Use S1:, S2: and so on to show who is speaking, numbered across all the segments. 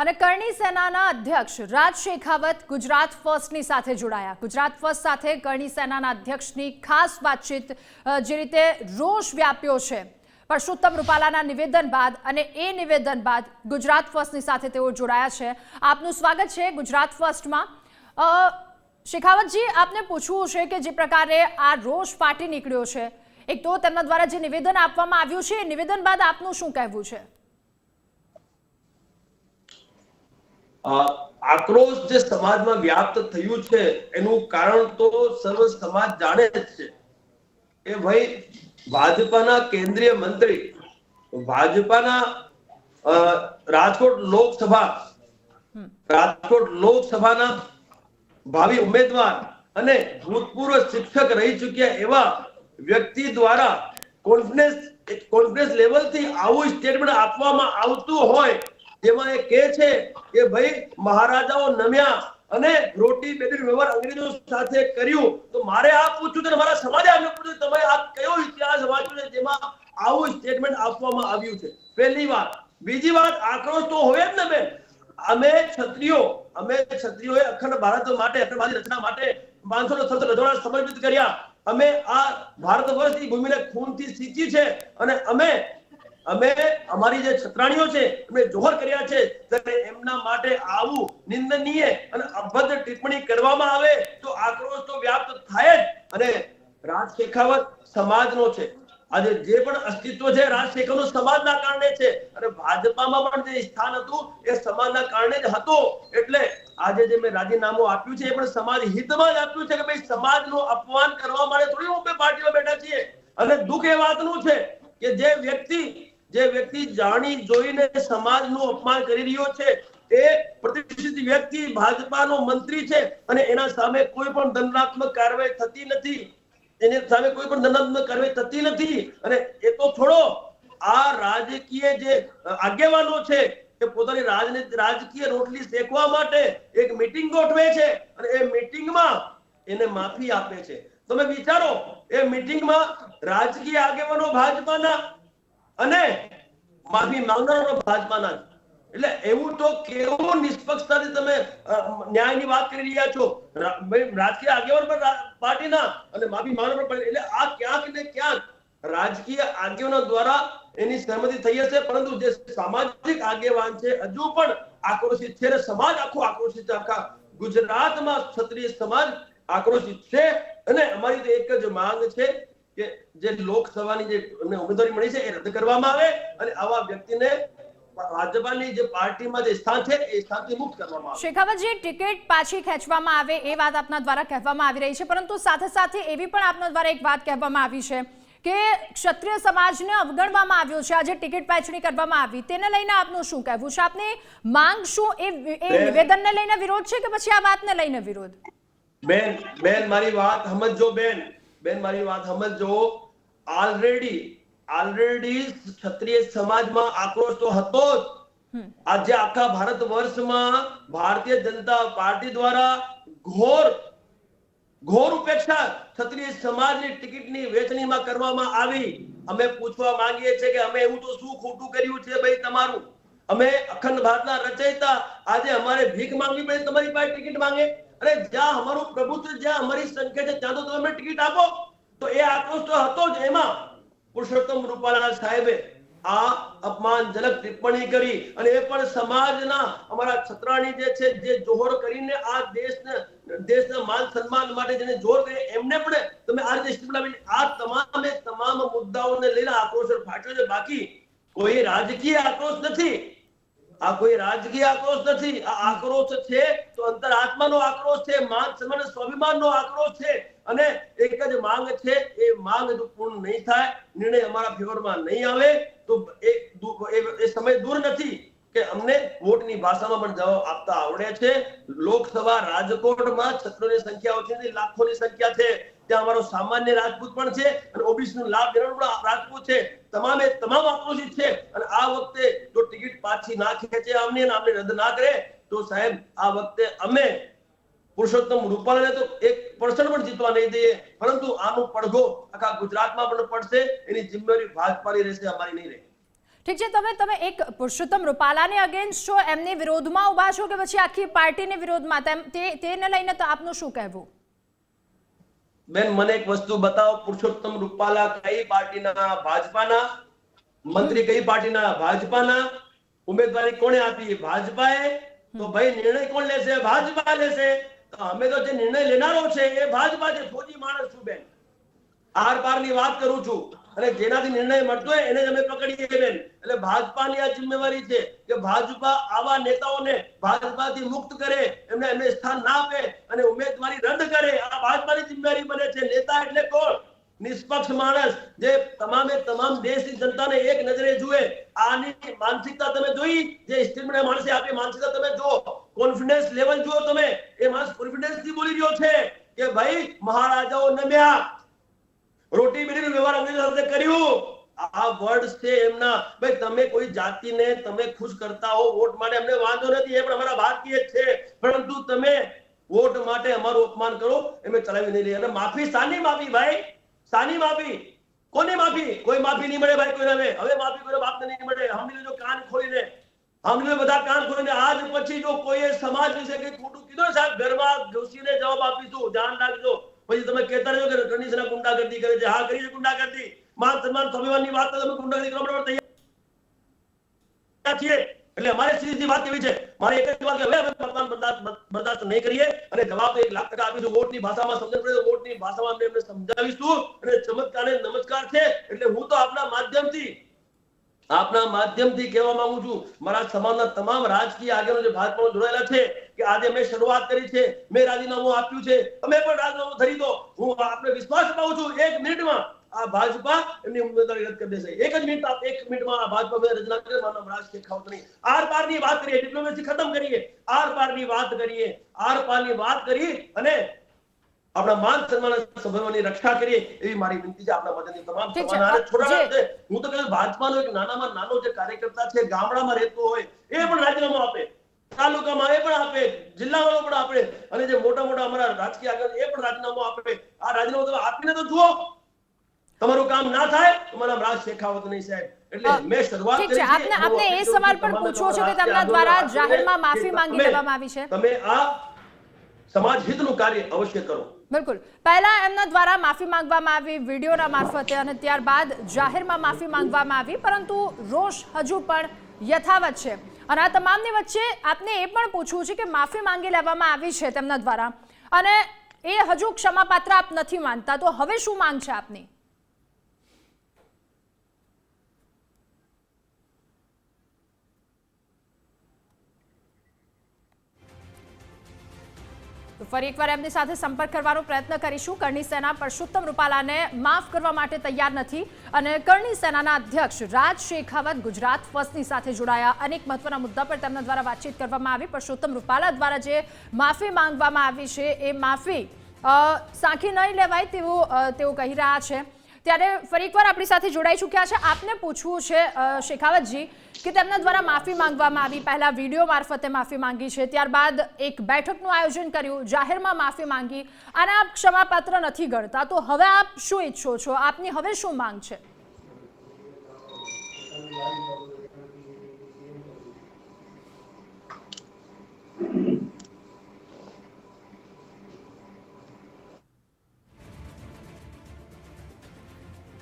S1: અને કરણી સેનાના અધ્યક્ષ રાજ શેખાવત ગુજરાત ફર્સ્ટની સાથે જોડાયા. ગુજરાત ફર્સ્ટ સાથે કરણી સેનાના અધ્યક્ષની ખાસ વાતચીત જે રીતે રોષ વ્યાપ્યો છે. પરસોત્તમ રૂપાલાના નિવેદન બાદ અને એ નિવેદન બાદ ગુજરાત ફર્સ્ટની સાથે તેઓ જોડાયા છે. આપનું સ્વાગત છે ગુજરાત ફર્સ્ટમાં. શેખાવતજી, આપને પૂછવું છે કે જે પ્રકારે આ રોષ ફાટી નીકળ્યો છે, એક તો તેમના દ્વારા જે નિવેદન આપવામાં આવ્યું છે, એ નિવેદન બાદ આપનું શું કહેવું છે?
S2: આક્રોશ જે સમાજમાં વ્યાપ્ત થયું છે એનું કારણ તો સર્વ સમાજ જાણે જ છે. એ ભાઈ ભાજપાના કેન્દ્રીય મંત્રી ભાજપાના રાજકોટ લોકસભા રાજકોટ લોકસભાના ભાવિ ઉમેદવાર અને ભૂતપૂર્વ શિક્ષક રહી ચૂક્યા એવા વ્યક્તિ દ્વારા કોન્ફિડન્સ કોન્ફિડન્સ લેવલથી આવું સ્ટેટમેન્ટ આપવામાં આવતું હોય જેમાં એ કહે છે કે ભાઈ મહારાજાઓ નમ્યા અને રોટી બેટી વ્યવહાર અંગ્રેજો સાથે કર્યું. તો મારે આ પૂછ્યું છે, મારા સમાજે આમને પૂછ્યું તમે આ કયો ઇતિહાસ વાંચ્યો છે, જેમાં આવું સ્ટેટમેન્ટ આપવામાં આવ્યું છે? પહેલી વાત. બીજી વાત, આક્રોશ તો હોય જ ને બેન. અમે ક્ષત્રિયો, અમે ક્ષત્રિયોએ અખંડ ભારત માટે અખંડ ભારત રચના માટે પાંચસો નો સત્તર રજવાડા સમર્પિત કર્યા. અમે આ ભારત વર્ષની ભૂમિને ખૂનથી સિંચી છે અને અમે અમે અમારી જે છત્રાણીઓ છે એમને જોહર કર્યા છે ત્યારે એમના માટે આવું નિંદનીય અને અભદ્ર ટિપ્પણી કરવામાં આવે, તો આક્રોશ તો વ્યાપ્ત થાય જ. અને રાજ શેખાવત સમાજનો છે. આજે જે પણ અસ્તિત્વ છે રાજ શેખાવતનું સમાજના કારણે છે. અને ભાજપામાં પણ જે સ્થાન હતું, એ સમાજના કારણે જ હતો. એટલે આજે જે મેં રાજીનામું આપ્યું છે, એ પણ સમાજ હિતમાં જ આપ્યું છે કે ભાઈ સમાજનું અપમાન કરવા માટે થોડી અમે પાર્ટીમાં બેઠા છીએ. અને દુઃખ એ વાતનું છે કે જે વ્યક્તિ જે વ્યક્તિ જાણી જોઈને સમાજનું અપમાન કરી રહ્યો છે એ પ્રતિષ્ઠિત વ્યક્તિ ભાજપાનો મંત્રી છે અને એના સામે કોઈ પણ દંડાત્મક કાર્યવાહી થતી નથી. એની સામે કોઈ પણ દંડાત્મક કાર્યવાહી થતી નથી. અને એ તો છોડો, આ રાજકીય જે આગેવાનો છે કે પોતાની રાજનીતિ, રાજકીય રોટલી શેકવા માટે એક મીટિંગ ગોઠવે છે અને એ મીટિંગમાં એને માફી આપે છે. તમે વિચારો, એ મીટિંગમાં રાજકીય આગેવાનો ભાજપાના અને માફી માંગનારો ભાજપાના. એટલે એવું તો કેવું નિષ્પક્ષતાથી તમે ન્યાયની વાત કરી રહ્યા છો રાજકીય આગેવાન પણ પાર્ટીના અને માફી માંગનારો પણ એટલે આ ક્યાંક ને ક્યાંક રાજકીય આગેવાનો દ્વારા એની સહમતિ થઈ હશે, પરંતુ જે સામાજિક આગેવાન છે, હજુ પણ આક્રોશિત છે સમાજ આખો આક્રોશિત છે આખા ગુજરાતમાં ક્ષત્રિય સમાજ આક્રોશિત છે અને અમારી તો એક જ માંગ છે કે જે લોકસભાની જે ઉમેદવારી મળી છે એ રદ કરવામાં આવે અને આવા વ્યક્તિને ભાજપાની જે પાર્ટીમાં જે સ્થાન છે એ સ્થાનથી મુક્ત કરવામાં આવે.
S1: શેખાવતજી ટિકિટ પાછી ખેંચવામાં આવે એ વાત આપના દ્વારા કહેવામાં આવી રહી છે પરંતુ સાથે સાથે એવી પણ આપના દ્વારા એક વાત કહેવામાં આવી છે કે ક્ષત્રિય સમાજને અવગણવામાં આવ્યો છે આજે ટિકિટ પાછળી કરવામાં આવી. તેને લઈને આપનું શું કહેવું છે? આપની માંગ શું? એ. નિવેદનને લઈને વિરોધ છે કે પછી આ વાતને લઈને વિરોધ?
S2: બેન બેન મારી વાત સમજો બેન. બેન મારી વાત સમજો ઓલરેડી ઓલરેડી ક્ષત્રિય સમાજમાં આક્રોશ તો હતો જ. આજે આખા ભારત વર્ષમાં ભારતીય જનતા પાર્ટી દ્વારા ઘોર ઘોર ઉપેક્ષા ક્ષત્રિય સમાજની ટિકિટની વેચણીમાં કરવામાં આવી. અમે પૂછવા માંગીએ છીએ કે અમે એવું તો શું ખોટું કર્યું છે ભાઈ તમારું? અમે અખંડ ભારતના રચયિતા. આજે અમારે ભીખ માંગવી પડે તમારી પાસે ટિકિટ માંગે? અરે જ્યાં અમારું પ્રભુત્વ જ્યાં અમારી સંખ્યા છે, ત્યાં તો તમે ટિકિટ આપો. તો એ આક્રોશ તો હતો જ એમાં. પુરુષોત્તમ રૂપાલા સાહેબે આ અપમાનજનક ટિપ્પણી કરી અને એ પણ સમાજના અમારા છત્રાણી જે છે, જે જોહર કરીને આ દેશને, દેશના માન સન્માન માટે જેને જોર કરે એમને પણ તમે આ રીતે સ્ટીપલ આ તમામે તમામ મુદ્દાઓને લઈને આક્રોશ ફાટ્યો છે. બાકી કોઈ રાજકીય આક્રોશ નથી. આ કોઈ રાજકીય આક્રોશ નથી. આ આક્રોશ છે તો અંતરાત્માનો આક્રોશ છે માન સન્માન સ્વાભિમાનનો આક્રોશ છે. અને એક જ માંગ છે, એ માંગ જો પૂર્ણ નહીં થાય, નિર્ણય અમારા ફેવરમાં નહીં આવે, તો એ સમય દૂર નથી કે અમને વોટની ભાષામાં પણ જવાબ આપતા આવડે છે. લોકસભા રાજકોટમાં છત્રોની સંખ્યા ઓછી લાખોની સંખ્યા છે. ત્યાં અમારો સામાન્ય રાજપૂત પણ છે અને ઓબીસી નો લાભ લેવાનો પણ રાજપૂત છે. તમામે તમામ આક્રોશિત છે. અને આ વખતે જો ટિકિટ પાછી ના ખેંચે અમને આપણે રદ ના કરે તો સાહેબ આ વખતે અમે પુરુષોત્તમ રૂપાલાને તો એક પર્સન્ટ પણ જીતવા નહીં દઈએ પરંતુ આનો પડઘો આખા ગુજરાતમાં પણ પડશે એની જિમ્મેવારી ભાજપાની રહેશે અમારી નહીં રહે.
S1: ઠીક છે તમે તમે એક પુરુષોત્તમ રૂપાલાને અગેન્સ્ટ છો એમની વિરોધમાં ઊભા છો કે પછી આખી પાર્ટીની વિરોધમાં? તેમ તે તેને લઈને તો આપનું શું કહેવું?
S2: બેન મને એક વસ્તુ બતાવો પુરુષોત્તમ રૂપાલા કઈ પાર્ટીના? ભાજપાના? મંત્રી કઈ પાર્ટીના? ભાજપાના? ઉમેદવારી કોણે આપી? ભાજપાએ? તો ભાઈ નિર્ણય કોણ લેશે? ભાજપા લેશે. તો અમે તો જે નિર્ણય લેનારો છે એ ભાજપા છે. ફોજી માણસ છું બેન. આર પારની વાત કરું છું. અને જેનાથી નિર્ણય મળતો હોય એને જ અમે પકડીએ બેન. એટલે ભાજપાની આ જિમ્મેવારી છે કે ભાજપા આવા નેતાઓને ભાજપાથી મુક્ત કરે એમને એમને સ્થાન ના આપે અને ઉમેદવારી રદ કરે. આ ભાજપાની જિમ્મેવારી બને છે. નેતા એટલે કોણ? નિષ્પક્ષ માણસ જે તમામે તમામ દેશની જનતાને એક નજરે જુએ, આની માનસિકતા તમે જોઈ, જે સ્ટેટમેન્ટ માણસે આપી માનસિકતા તમે જો કોન્ફિડન્સ લેવલ જુઓ તમે, એ માણસ કોન્ફિડન્સથી બોલી રહ્યો છે કે ભાઈ, મહારાજાઓ નમ્યા. રોટી બેટીનો વ્યવહાર અંગ્રેજો સાથે કર્યું. આ વર્ડ્સ છે એમના. ભાઈ, તમે કોઈ જાતિને તમે ખુશ કરતા હો, વોટ માટે અમને વાંધો નથી, એ પણ અમારા ભારતીય છે. પરંતુ તમે વોટ માટે અમારું અપમાન કરો એમ ચલાવી નહીં અને માફી સાની માફી, ભાઈ? સાની માફી? કોની માફી? કોઈ માફી નહીં મળે ભાઈ કોઈને હવે. માફી કોઈ બાપને નહીં મળે. સાંભળી જો કાન ખોલીને લો બધા કાન ખોલીને, આજ પછી જો કોઈએ સમાજ વિશે કઈ ખોટું કીધું સાહેબ, ઘરમાં જોશીને જવાબ આપીશું. ધ્યાન રાખજો. પછી તમે કહેતા રહ્યો કે કંડિશનર ગુંડાગર્દી કરે છે. હા, કરી છે ગુંડાગર્દી. માન સન્માન સ્વાભિમાનની વાત તમે ગુંડાગર્દી કરવા તૈયાર છીએ. એટલે અમારે સીધી વાત એવી છે, મારે એક જ વાત કે હવે અમે મતદાન બરદાસ્ત નહીં કરીએ. અને જવાબ એક લાખ ટકા આપીશું. વોટની ભાષામાં સમજણ પડે વોટની ભાષામાં અમે એમને સમજાવીશું. અને ચમત્કાર નમસ્કાર છે. એટલે હું તો આપના માધ્યમથી આપના માધ્યમથી કહેવા માંગુ છું, મારા સમાજના તમામ રાજકીય આગેવાનો જે ભાજપમાં જોડાયેલા છે, કે આજે મેં શરૂઆત કરી છે, મેં રાજીનામું આપ્યું છે. તમે પણ રાજીનામું ધરી દો. હું આપને વિશ્વાસ પાઉં છું. એક મિનિટમાં આ ભાજપા એમની ઉમેદવારી રદ કરી દેશે. એક જ મિનિટ આપ એક મિનિટમાં આ ભાજપા રચના કરે માનવ શેખાવત નહીં. આર પારની વાત કરીએ ડિપ્લોમેસી ખતમ કરીએ. આર પારની વાત કરીએ આર પારની વાત કરી અને આપણા માન સન્માન સ્વભાવની રક્ષા કરીએ એવી મારી વિનંતી છે આપણા મદદની તમામ
S1: ઠીક છે.
S2: સમાજના અને છોડાના
S1: જે-
S2: છે. હું તો કહું ભાજપાનો એક નાનામાં નાનો જે કાર્યકર્તા છે ગામડામાં રહેતો હોય એ પણ રાજીનામું આપે. તાલુકામાં એ પણ આપે જિલ્લામાં પણ આપે અને જે મોટા મોટા અમારા રાજકીય આગળ એ પણ રાજીનામું આપે. આ રાજીનામું તમે આપીને તો જુઓ. તમારું કામ ના થાય તો મારા રાજ શેખાવત નહીં સાહેબ. એટલે
S1: અ,
S2: શરૂઆત
S1: ઠીક છે. આપને આપને એ સવાલ પણ પૂછવો છે કે
S2: તમારા
S1: તેમના દ્વારા જાહેરમાં માફી માંગી લેવામાં આવી છે?
S2: તમે આ સમાજ હિતનું કાર્ય અવશ્ય કરો.
S1: બિલકુલ. પહેલા એમના દ્વારા માફી માંગવામાં આવી વિડીયોના મારફતે અને ત્યારબાદ જાહેરમાં માફી માંગવામાં આવી પરંતુ રોષ હજુ પણ યથાવત છે. અને આ તમામની વચ્ચે આપને એ પણ પૂછવું છે કે માફી માંગી લેવામાં આવી છે તેમના દ્વારા. અને એ હજુ ક્ષમાપાત્ર આપ નથી માનતા. તો હવે શું માંગ છે આપની? તો ફરી એકવાર એમની સાથે સંપર્ક કરવાનો પ્રયત્ન કરીશું. કરણી સેના પરસોત્તમ રૂપાલાને માફ કરવા માટે તૈયાર નથી અને કરણી સેનાના અધ્યક્ષ રાજ શેખાવત ગુજરાત ફર્સ્ટની સાથે જોડાયા. અનેક મહત્વના મુદ્દા પર તેમના દ્વારા વાતચીત કરવામાં આવી પરસોત્તમ રૂપાલા દ્વારા જે માફી માંગવામાં આવી છે, એ માફી સાંખી નહીં લેવાય તેવું તેઓ કહી રહ્યા છે. ત્યારે ફરી એકવાર આપણી સાથે જોડાઈ ચૂક્યા છે. આપને પૂછવું છે શેખાવતજી કે તેમના દ્વારા માફી માંગવામાં આવી. પહેલા વીડિયો મારફતે માફી માંગી છે. ત્યારબાદ એક બેઠકનું આયોજન કર્યું. જાહેરમાં માફી માંગી. અને આપ ક્ષમાપાત્ર નથી ગણતા. તો હવે આપ શું ઈચ્છો છો? આપની હવે શું માંગ છે?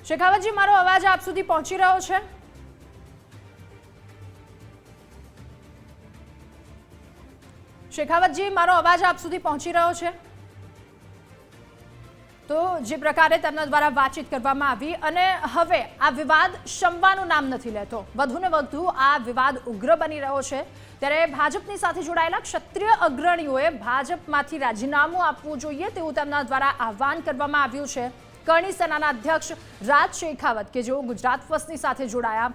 S1: શેખાવતજી, મારો અવાજ આપ સુધી પહોંચી રહ્યો છે? શેખાવતજી મારો અવાજ આપ સુધી પહોંચી રહ્યો છે? તો જે પ્રકારે તેમના દ્વારા વાતચીત કરવામાં આવી અને હવે આ વિવાદ શમવાનું નામ નથી લેતો. વધુને વધુ આ વિવાદ ઉગ્ર બની રહ્યો છે. ત્યારે ભાજપની સાથે જોડાયેલા ક્ષત્રિય અગ્રણીઓએ ભાજપમાંથી રાજીનામું આપવું જોઈએ તેવું તેમના દ્વારા આહવાન કરવામાં આવ્યું છે. કરણી સેનાના અધ્યક્ષ રાજ શેખાવત કે જેઓ ગુજરાત ફર્સ્ટની સાથે જોડાયા.